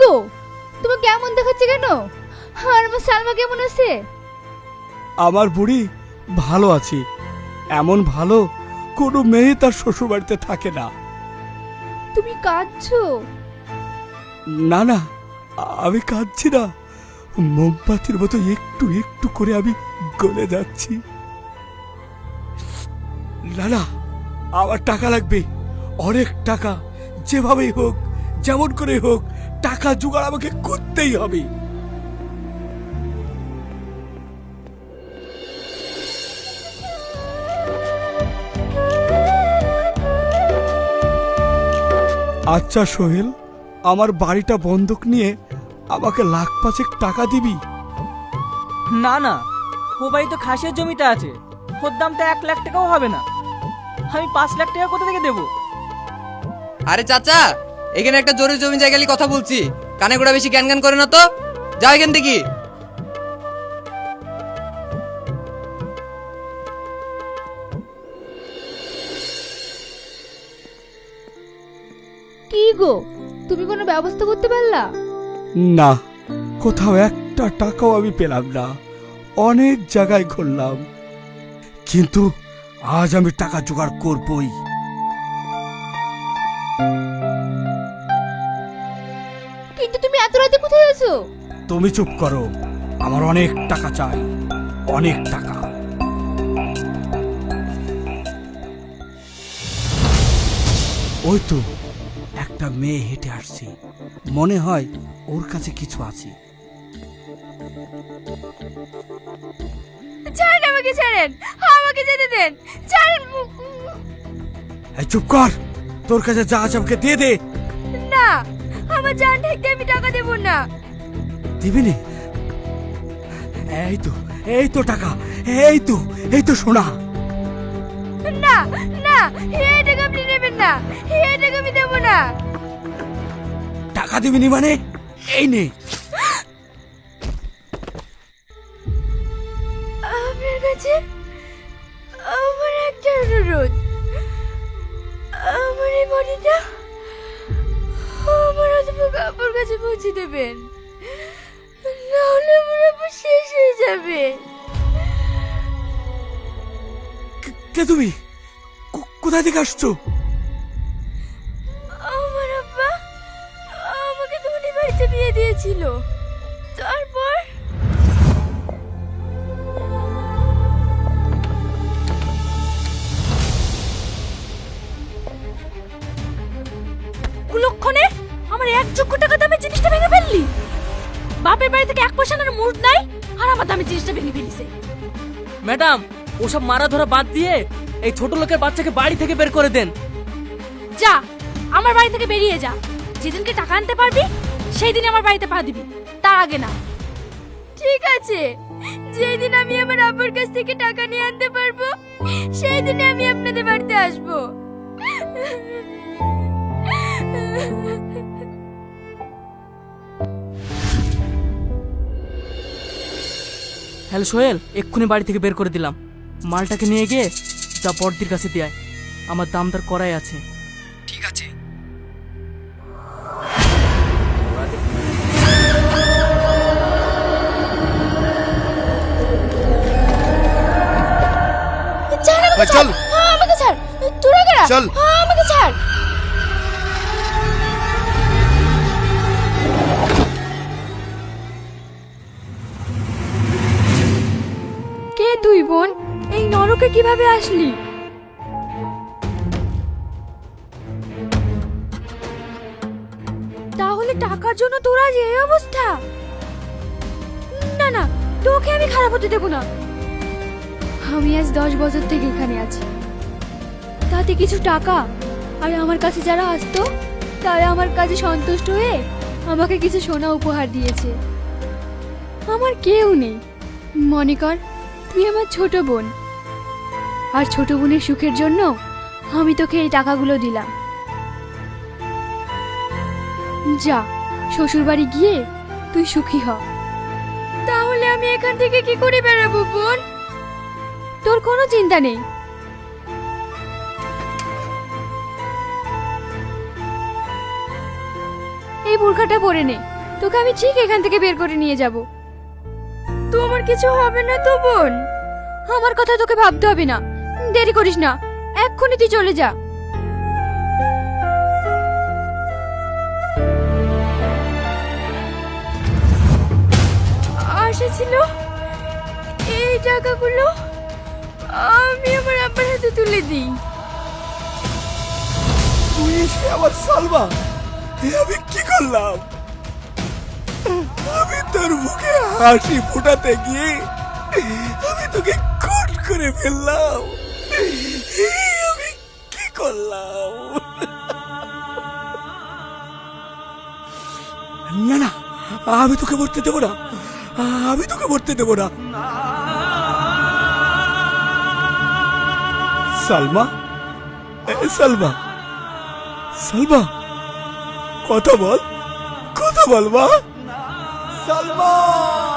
গো তোমার কেমন দেখাচ্ছে কেন? আর আমার সালমা কেমন আছে? আমার বুড়ি ভালো আছি। এমন ভালো কোনো মেয়ে তার শ্বশুরবাড়িতে থাকে না। তুমি কাঁদছো? না না আমি কাঁদছি না। মোমবাতির মতো একটু একটু করে আমি গলে যাচ্ছি। না না আমার টাকা লাগবে। অনেক টাকা যেভাবেই হোক যেমন করে হোক টাকা জোগাড় আমাকে করতেই হবে। আচ্ছা সোহেল আমার বাড়িটা বন্ধক নিয়ে আমাকে লাখ পাঁচেক টাকা দিবি? না না ও বাড়ি তো খাসের জমিতে আছে। ওর দাম তো এক লাখ টাকাও হবে না। আমি পাঁচ লাখ টাকা কোথা থেকে দেবো? আরে চাচা এখানে একটা জরুরি জমি জায়গা নিয়ে কথা বলছি। কানে গোড়া বেশি জ্ঞান জ্ঞান করে না তো? যাও এখান থেকে। কি গো? তুমি কোনো ব্যবস্থা করতে পারলা? না কোথাও একটা টাকাও আমি পেলাম না। অনেক জায়গায় ঘুরলাম। কিন্তু আজ আমি টাকা জোগাড় করবই। তুমি কোথায় আছো? তুমি চুপ করো। আমার অনেক টাকা চাই। অনেক টাকা। ওই তো একটা মেয়ে হেঁটে আসছে। মনে হয় ওর কাছে কিছু আছে। ছাড়েন আমাকে ছাড়েন। আমাকে যেতে দেন। ছাড়েন এই চুপ কর। তোর কাছে যা আছে আমাকে দিয়ে দে। না। আমার জান ঠেকতে আমি টাকা দেব না। দিবি নে? এই তো এই তো টাকা এই তো এই তো সোনা। না না এই টাকা আপনি নেবেন না এই টাকা আমি দেব না। টাকা দিবি নি মানে? এই নে। আপনার কাছে আমার একটা অনুরোধ। আমার এই বডিটা অধ্যাপক আপুর কাছে পৌঁছে দেবেন। নাহলে আমার আপু শেষ হয়ে যাবে। কে- তুমি? কোথা থেকে আসছো? আমার আব্বা আমাকে ধনী বাড়িতে বিয়ে দিয়েছিল। তারপর? কুলক্ষণে আমার এক চক্ষু টাকা দামে জিনিসটা ভেঙে ফেললি? বাপের বাড়ি থেকে এক পয়সা আনার মুড নাই আর আমার দামে জিনিসটা ভেঙে ফেলিছে। ম্যাডাম ওসব মারা ধরা বাদ দিয়ে এই ছোট লোকের বাচ্চাকে বাড়ি থেকে বের করে দেন। যা আমার বাড়ি থেকে বেরিয়ে যা। যেদিনকে টাকা আনতে পারবি সেই দিন আমার বাড়িতে পা দিবি। তার আগে না। ঠিক আছে। যেদিন আমি আমার আব্বুর কাছ থেকে টাকা নিয়ে আনতে পারব সেই দিনে আমি আপনাদের বাড়িতে আসব। হ্যালো সোহেল এক্ষুনি বাড়ি থেকে বের করে দিলাম। মালটাকে নিয়ে গিয়ে যা বড়দির কাছে দেয় আমার দাম দর করাই আছে। ঠিক আছে। চল। হ্যাঁ, আমাকে ছাড়। তোরা চল। বোন, এই নরকে কীভাবে আসলি? তাহলে টাকার জন্য তোরা যে এই অবস্থা? না না, তোকে আমি খারাপ হতে দেবো না। আমি আজ দশ বছর থেকে এখানে আছি। তাতে কিছু টাকা আর আমার কাছে যারা আসতো, তারা আমার কাছে সন্তুষ্ট হয়ে আমাকে কিছু সোনা উপহার দিয়েছে। আমার কেউ নেই। মনে কর তুই আমার ছোট বোন। আর ছোট বোনের সুখের জন্য আমি তোকে এই টাকাগুলো দিলাম। যা শ্বশুর বাড়ি গিয়ে তুই সুখী হ। তাহলে আমি এখান থেকে কি করে বেরাবো বোন? তোর কোনো চিন্তা নেই। এই বোরখাটা পরে নে। তোকে আমি ঠিক এখান থেকে বের করে নিয়ে যাব। তোমার কিছু হবে না তো বোন? আমার কথা তোকে ভাবতে হবে না। দেরি করিস না। এক্ষুনি তুই চলে যা। আশা ছিল এই টাকাগুলো আমি আমার আব্বার হাতে তুলে দিই। তুই এসে আমার সালমা আমি কি করলাম? আমি তোর মুখে হাসি ফুটাতে গিয়ে আমি তোকে খুন করে ফেললাম। আমি কি করলাম? না না, আমি তোকে মরতে দেবো না। আমি তোকে মরতে দেবো না। সালমা সালমা সালমা, কথা বল কথা বল, মা। চলবো।